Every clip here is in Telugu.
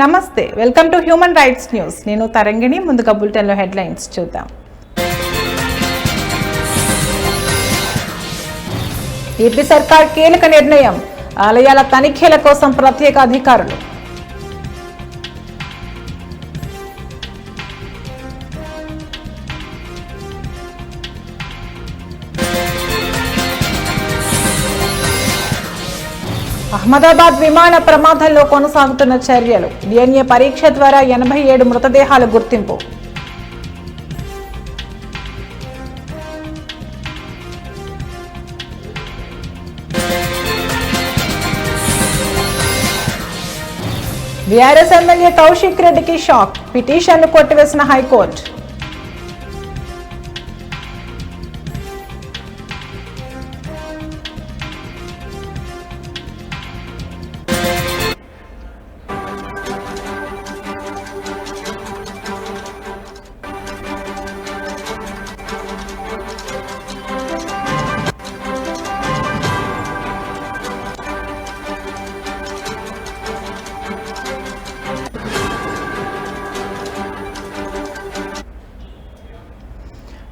నమస్తే welcome to human rights news. నేను తరంగిణి ముందుగా బులెటిన్లో హెడ్లైన్స్ చూద్దాం. ఏపీ సర్కార్ కీలక నిర్ణయం. ఆలయాల తనిఖీల కోసం ప్రత్యేక అధికారులు. అహ్మదాబాద్ విమాన ప్రమాదంలో కొనసాగుతున్న చర్యలు. డిఎన్ఏ పరీక్ష ద్వారా ఎనభై ఏడు మృతదేహాల గుర్తింపు. బీఆర్ఎస్ ఎమ్మెల్యే కౌశిక్ రెడ్డికి షాక్. పిటిషన్ను కొట్టివేసిన హైకోర్టు.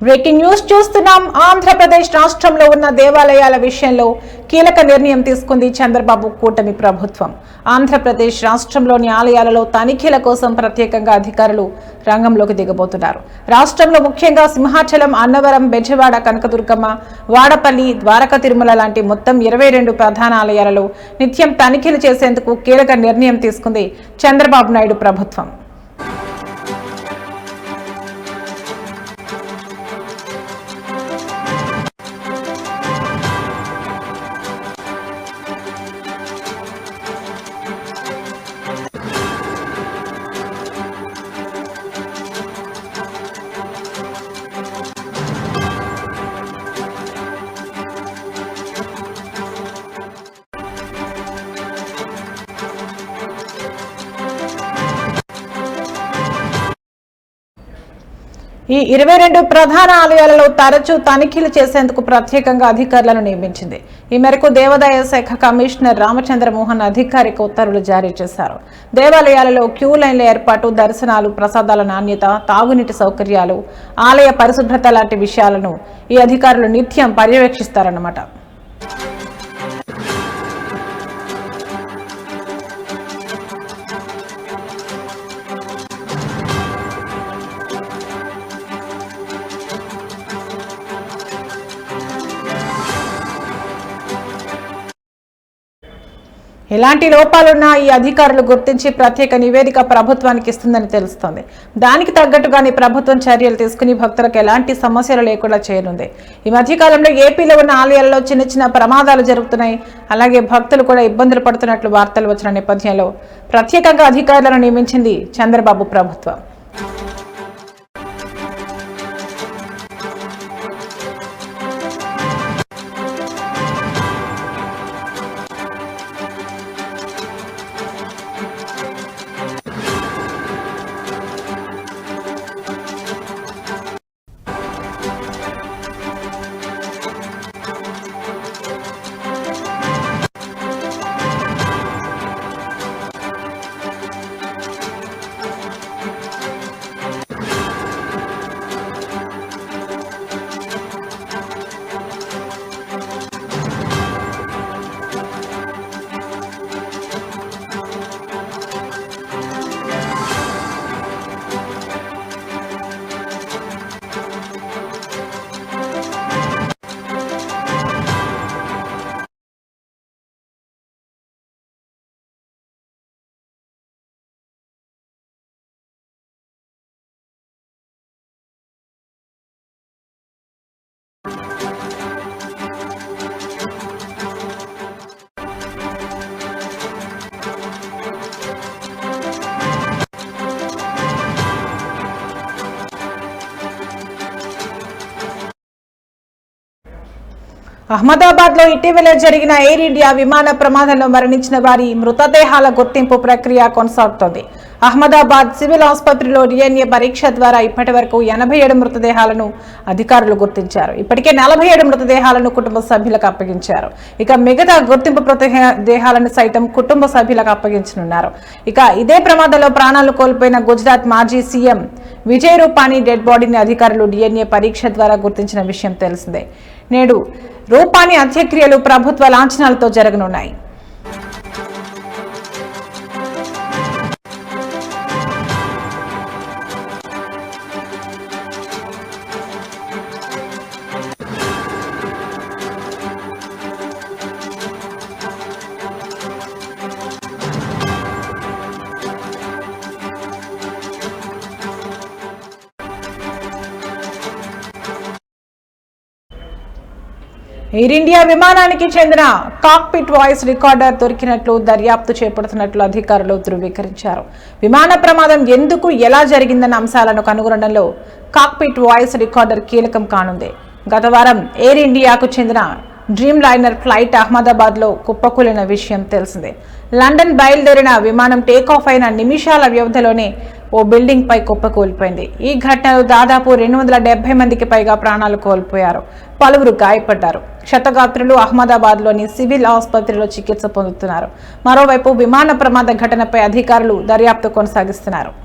బ్రేకింగ్ న్యూస్ చూస్తున్నాం. ఆంధ్రప్రదేశ్ రాష్ట్రంలో ఉన్న దేవాలయాల విషయంలో కీలక నిర్ణయం తీసుకుంది చంద్రబాబు కూటమి ప్రభుత్వం. ఆంధ్రప్రదేశ్ రాష్ట్రంలోని ఆలయాలలో తనిఖీల కోసం ప్రత్యేకంగా అధికారులు రంగంలోకి దిగబోతున్నారు. రాష్ట్రంలో ముఖ్యంగా సింహాచలం అన్నవరం బెజవాడ కనకదుర్గమ్మ వాడపల్లి ద్వారక తిరుమల లాంటి మొత్తం ఇరవై రెండు ప్రధాన ఆలయాలలో నిత్యం తనిఖీలు చేసేందుకు కీలక నిర్ణయం తీసుకుంది చంద్రబాబు నాయుడు ప్రభుత్వం. ఈ ఇరవై రెండు ప్రధాన ఆలయాలలో తరచూ తనిఖీలు చేసేందుకు ప్రత్యేకంగా అధికారులను నియమించింది. ఈ మేరకు దేవాదాయ శాఖ కమిషనర్ రామచంద్రమోహన్ అధికారిక ఉత్తర్వులు జారీ చేశారు. దేవాలయాలలో క్యూ లైన్ల ఏర్పాటు దర్శనాలు ప్రసాదాల నాణ్యత తాగునీటి సౌకర్యాలు ఆలయ పరిశుభ్రత లాంటి విషయాలను ఈ అధికారులు నిత్యం పర్యవేక్షిస్తారన్నమాట. ఎలాంటి లోపాలున్నా ఈ అధికారులు గుర్తించి ప్రత్యేక నివేదిక ప్రభుత్వానికి ఇస్తుందని తెలుస్తోంది. దానికి తగ్గట్టుగానే ప్రభుత్వం చర్యలు తీసుకుని భక్తులకు ఎలాంటి సమస్యలు లేకుండా చేయనుంది. ఈ మధ్యకాలంలో ఏపీలో ఉన్న ఆలయాల్లో చిన్న చిన్న ప్రమాదాలు జరుగుతున్నాయి. అలాగే భక్తులు కూడా ఇబ్బందులు పడుతున్నట్లు వార్తలు వచ్చిన నేపథ్యంలో ప్రత్యేకంగా అధికారులను నియమించింది చంద్రబాబు ప్రభుత్వం. అహ్మదాబాద్లో ఇటీవల జరిగిన ఎయిర్ ఇండియా విమాన ప్రమాదంలో మరణించిన వారి మృతదేహాల గుర్తింపు ప్రక్రియ కొనసాగుతోంది. అహ్మదాబాద్ సివిల్ ఆసుపత్రిలో డిఎన్ఏ పరీక్ష ద్వారా ఇప్పటి వరకు ఎనభై ఏడు మృతదేహాలను అధికారులు గుర్తించారు. ఇప్పటికే నలభై ఏడు మృతదేహాలను కుటుంబ సభ్యులకు అప్పగించారు. ఇక మిగతా గుర్తింపు మృతదేహాలను సైతం కుటుంబ సభ్యులకు అప్పగించనున్నారు. ఇక ఇదే ప్రమాదంలో ప్రాణాలు కోల్పోయిన గుజరాత్ మాజీ సీఎం విజయ్ రూపానీ డెడ్ బాడీని అధికారులు డిఎన్ఏ పరీక్ష ద్వారా గుర్తించిన విషయం తెలిసిందే. నేడు రూపాని అంత్యక్రియలు ప్రభుత్వ లాంఛనాలతో జరగనున్నాయి. ఎయిర్ ఇండియా విమానానికి చెందిన కాక్పిట్ వాయిస్ రికార్డర్ దొరికినట్లు దర్యాప్తు చేపడుతున్నట్లు అధికారులు ధృవీకరించారు. విమాన ప్రమాదం ఎందుకు ఎలా జరిగిందన్న అంశాలను కనుగొనడంలో కాక్పిట్ వాయిస్ రికార్డర్ కీలకం కానుంది. గత వారం ఎయిర్ ఇండియాకు చెందిన డ్రీమ్ లైనర్ ఫ్లైట్ అహ్మదాబాద్లో కుప్పకూలిన విషయం తెలిసిందే. లండన్ బయలుదేరిన విమానం టేకాఫ్ అయిన నిమిషాల వ్యవధిలోనే ఓ బిల్డింగ్ పై కుప్పకూలిపోయింది ఈ ఘటనలో దాదాపు రెండు వందల డెబ్బై మందికి పైగా ప్రాణాలు కోల్పోయారు. పలువురు గాయపడ్డారు. క్షతగాత్రులు అహ్మదాబాద్లోని సివిల్ ఆసుపత్రిలో చికిత్స పొందుతున్నారు. మరోవైపు విమాన ప్రమాద ఘటనపై అధికారులు దర్యాప్తు కొనసాగిస్తున్నారు.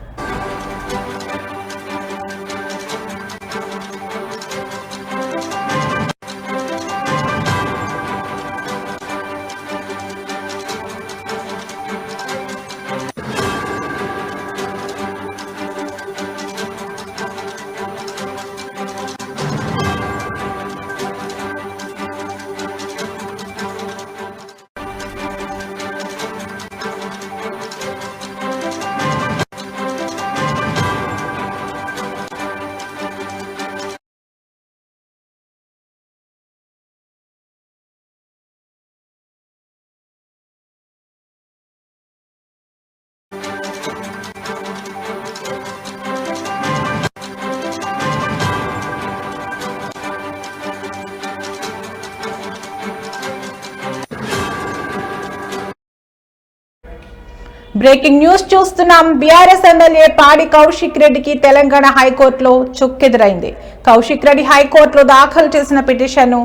బ్రేకింగ్ న్యూస్ చూస్తున్నాం. బీఆర్ఎస్ ఎమ్మెల్యే పాడి కౌశిక్ రెడ్డికి తెలంగాణ హైకోర్టులో చుక్కెదురైంది. కౌశిక్ రెడ్డి హైకోర్టులో దాఖలు చేసిన పిటిషన్ను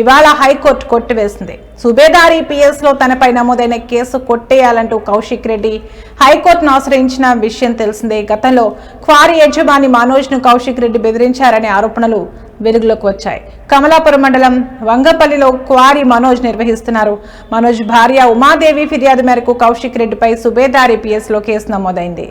ఇవాళ హైకోర్టు కొట్టివేసింది. సుబేదారి పిఎస్లో తనపై నమోదైన కేసు కొట్టేయాలంటూ కౌశిక్ రెడ్డి హైకోర్టును ఆశ్రయించిన విషయం తెలిసిందే. గతంలో క్వారీ యజమాని మనోజ్ను కౌశిక్ రెడ్డి బెదిరించారనే ఆరోపణలు వెలుగులోకి వచ్చాయి. కమలాపురం మండలం వంగపల్లిలో క్వారీ మనోజ్ నిర్వహిస్తున్నారు. మనోజ్ భార్య ఉమాదేవి ఫిర్యాదు మేరకు కౌశిక్ రెడ్డిపై సుబేదారి పిఎస్లో కేసు నమోదైంది.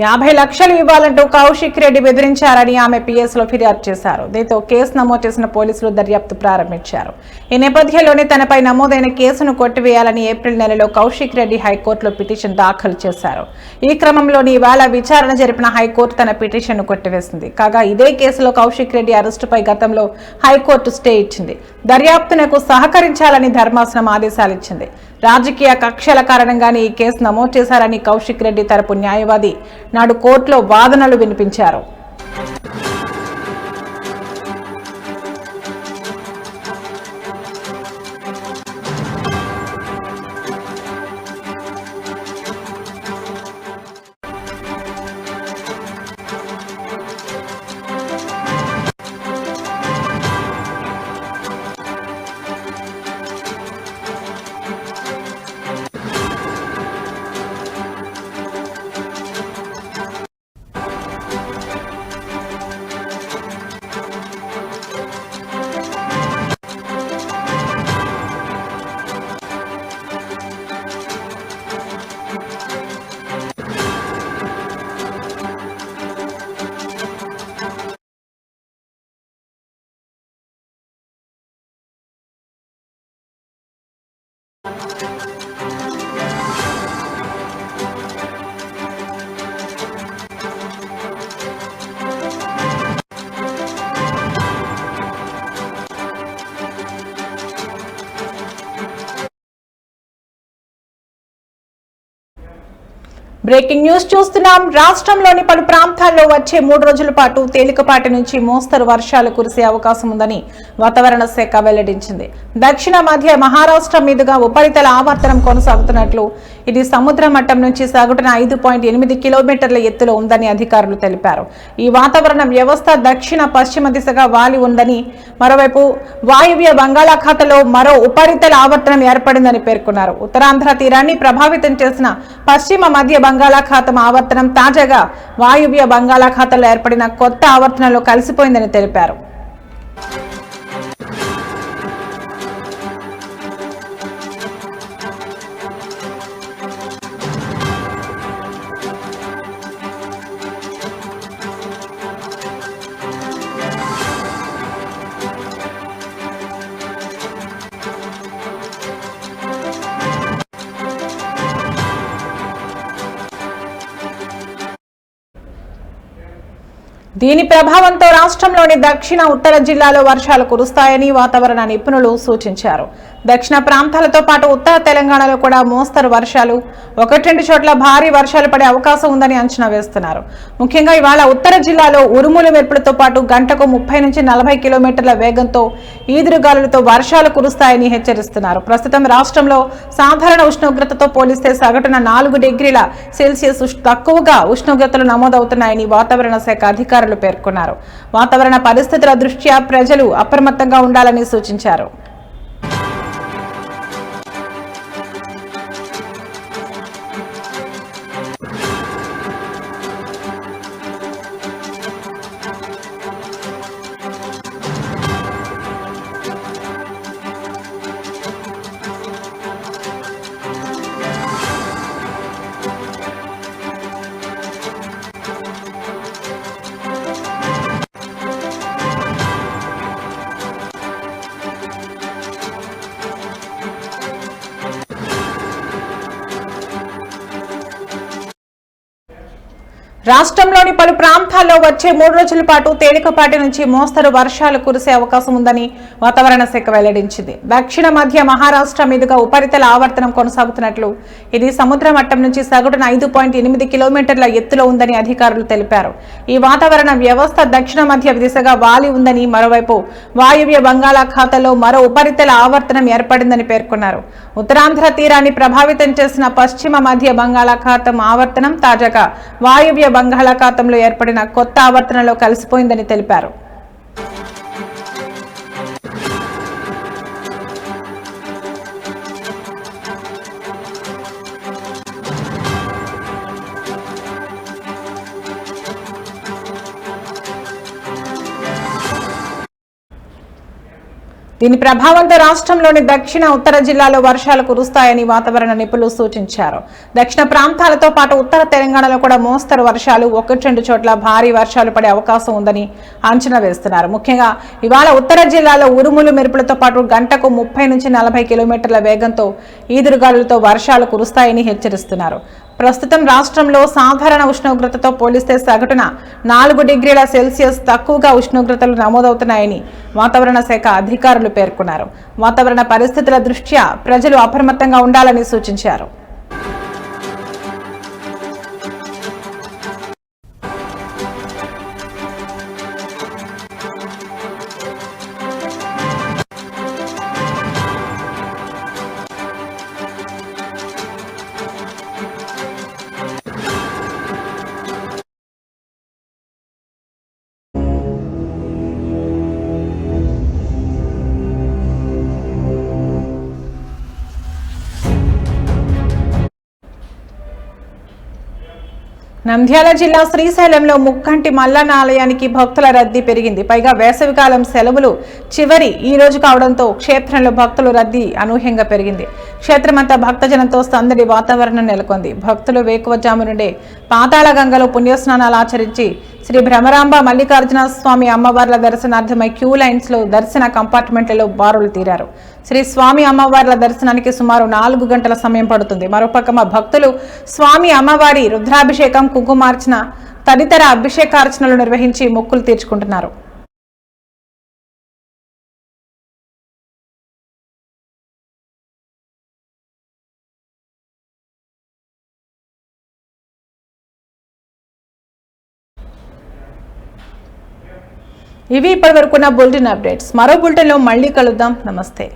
యాభై లక్షలు ఇవ్వాలంటూ కౌశిక్ రెడ్డి బెదిరించారని ఆమె పిఎస్లో ఫిర్యాదు చేశారు. దీంతో కేసు నమోదు చేసిన పోలీసులు దర్యాప్తు ప్రారంభించారు. ఈ నేపథ్యంలోనే తనపై నమోదైన కేసును కొట్టివేయాలని ఏప్రిల్ నెలలో కౌశిక్ రెడ్డి హైకోర్టులో పిటిషన్ దాఖలు చేశారు. ఈ క్రమంలోని ఇవాళ విచారణ జరిపిన హైకోర్టు తన పిటిషన్ను కొట్టివేసింది. కాగా ఇదే కేసులో కౌశిక్ రెడ్డి అరెస్టుపై గతంలో హైకోర్టు స్టే ఇచ్చింది. దర్యాప్తునకు సహకరించాలని ధర్మాసనం ఆదేశాలు ఇచ్చింది. రాజకీయ కక్షల కారణంగానే ఈ కేసు నమోదు చేశారని కౌశిక్ రెడ్డి తరపు న్యాయవాది నాడు కోర్టులో వాదనలు వినిపించారు. బ్రేకింగ్ న్యూస్ చూస్తున్నాం. రాష్ట్రంలోని పలు ప్రాంతాల్లో వచ్చే మూడు రోజుల పాటు తేలికపాటి నుంచి మోస్తరు వర్షాలు కురిసే అవకాశం ఉందని వాతావరణ శాఖ వెల్లడించింది. దక్షిణ మధ్య మహారాష్ట్ర మీదుగా ఉపరితల ఆవర్తనం కొనసాగుతున్నట్లు ఇది సముద్ర మట్టం నుంచి సగటున ఐదు పాయింట్ ఎనిమిది కిలోమీటర్ల ఎత్తులో ఉందని అధికారులు తెలిపారు. ఈ వాతావరణ వ్యవస్థ దక్షిణ పశ్చిమ దిశగా వాలి ఉందని మరోవైపు వాయువ్య బంగాళాఖాతంలో మరో ఉపరితల ఆవర్తనం ఏర్పడిందని పేర్కొన్నారు. ఉత్తరాంధ్ర తీరాన్ని ప్రభావితం చేసిన పశ్చిమ మధ్య బంగాళాఖాతం ఆవర్తనం తాజాగా వాయువ్య బంగాళాఖాతంలో ఏర్పడిన కొత్త ఆవర్తనంలో కలిసిపోయిందని తెలిపారు. దీని ప్రభావంతో రాష్ట్రంలోని దక్షిణ ఉత్తర జిల్లాలో వర్షాలు కురుస్తాయని వాతావరణ నిపుణులు సూచించారు. దక్షిణ ప్రాంతాలతో పాటు ఉత్తర తెలంగాణలో కూడా మోస్తరు వర్షాలు. ఒకటి రెండు చోట్ల భారీ వర్షాలు పడే అవకాశం ఉందని అంచనా వేస్తున్నారు. ముఖ్యంగా ఇవాళ ఉత్తర జిల్లాలో ఉరుములు మెరుపులతో పాటు గంటకు ముప్పై నుంచి నలభై కిలోమీటర్ల వేగంతో ఈదురుగాలులతో వర్షాలు కురుస్తాయని హెచ్చరిస్తున్నారు. ప్రస్తుతం రాష్ట్రంలో సాధారణ ఉష్ణోగ్రతతో పోలిస్తే సగటున నాలుగు డిగ్రీల సెల్సియస్ ఉష్- తక్కువగా ఉష్ణోగ్రతలు నమోదవుతున్నాయని వాతావరణ శాఖ అధికారులు పేర్కొన్నారు. వాతావరణ పరిస్థితుల దృష్ట్యా ప్రజలు అప్రమత్తంగా ఉండాలని సూచించారు. రాష్ట్రంలోని పలు ప్రాంతాల్లో వచ్చే మూడు రోజుల పాటు తేలికపాటి నుంచి మోస్తరు వర్షాలు కురిసే అవకాశం ఉందని వాతావరణ శాఖ వెల్లడించింది. దక్షిణ మధ్య మహారాష్ట్ర మీదుగా ఉపరితల ఆవర్తనం కొనసాగుతున్నట్లు ఇది సముద్ర మట్టం నుంచి సగటున ఐదు పాయింట్ ఎనిమిది కిలోమీటర్ల ఎత్తులో ఉందని అధికారులు తెలిపారు. ఈ వాతావరణ వ్యవస్థ దక్షిణ మధ్య దిశగా వాలి ఉందని మరోవైపు వాయువ్య బంగాళాఖాతంలో మరో ఉపరితల ఆవర్తనం ఏర్పడిందని పేర్కొన్నారు. ఉత్తరాంధ్ర తీరాన్ని ప్రభావితం చేసిన పశ్చిమ మధ్య బంగాళాఖాతం ఆవర్తనం తాజాగా వాయువ్య బంగాళాఖాతంలో ఏర్పడిన కొత్త ఆవర్తనలో కలిసిపోయిందని తెలిపారు. దీని ప్రభావంతో రాష్ట్రంలోని దక్షిణ ఉత్తర జిల్లాలో వర్షాలు కురుస్తాయని వాతావరణ నిపుణులు సూచించారు. దక్షిణ ప్రాంతాలతో పాటు ఉత్తర తెలంగాణలో కూడా మోస్తరు వర్షాలు ఒకటి రెండు చోట్ల భారీ వర్షాలు పడే అవకాశం ఉందని అంచనా వేస్తున్నారు. ముఖ్యంగా ఇవాళ ఉత్తర జిల్లాలో ఉరుములు మెరుపులతో పాటు గంటకు ముప్పై నుంచి నలభై కిలోమీటర్ల వేగంతో ఈదురుగాలులతో వర్షాలు కురుస్తాయని హెచ్చరిస్తున్నారు. ప్రస్తుతం రాష్ట్రంలో సాధారణ ఉష్ణోగ్రతతో పోలిస్తే సగటున నాలుగు డిగ్రీల సెల్సియస్ తక్కువగా ఉష్ణోగ్రతలు నమోదవుతున్నాయని వాతావరణ శాఖ అధికారులు పేర్కొన్నారు. వాతావరణ పరిస్థితుల దృష్ట్యా ప్రజలు అప్రమత్తంగా ఉండాలని సూచించారు. నంద్యాల జిల్లా శ్రీశైలంలో ముక్కంటి మల్లన్న ఆలయానికి భక్తుల రద్దీ పెరిగింది. పైగా వేసవికాలం సెలవులు చివరి ఈ రోజు కావడంతో క్షేత్రంలో భక్తుల రద్దీ అనూహ్యంగా పెరిగింది. క్షేత్రమంతా భక్తజనంతో సందడి వాతావరణం నెలకొంది. భక్తులు వేకువజాము నుండే పాతాళ గంగలో పుణ్యస్నానాలు ఆచరించి శ్రీ భ్రమరాంబ మల్లికార్జున స్వామి అమ్మవార్ల దర్శనార్థమై క్యూ లైన్స్లో దర్శన కంపార్ట్మెంట్లలో బారులు తీరారు. శ్రీ స్వామి అమ్మవార్ల దర్శనానికి సుమారు నాలుగు గంటల సమయం పడుతుంది. మరోపక్క భక్తులు స్వామి అమ్మవారి రుద్రాభిషేకం కుంకుమార్చన తదితర అభిషేకార్చనలు నిర్వహించి మొక్కులు తీర్చుకుంటున్నారు. ఇవి ఇప్పటివరకున్న బులెటిన్ అప్డేట్స్. మరో బులెటిన్లో మళ్ళీ కలుద్దాం. నమస్తే.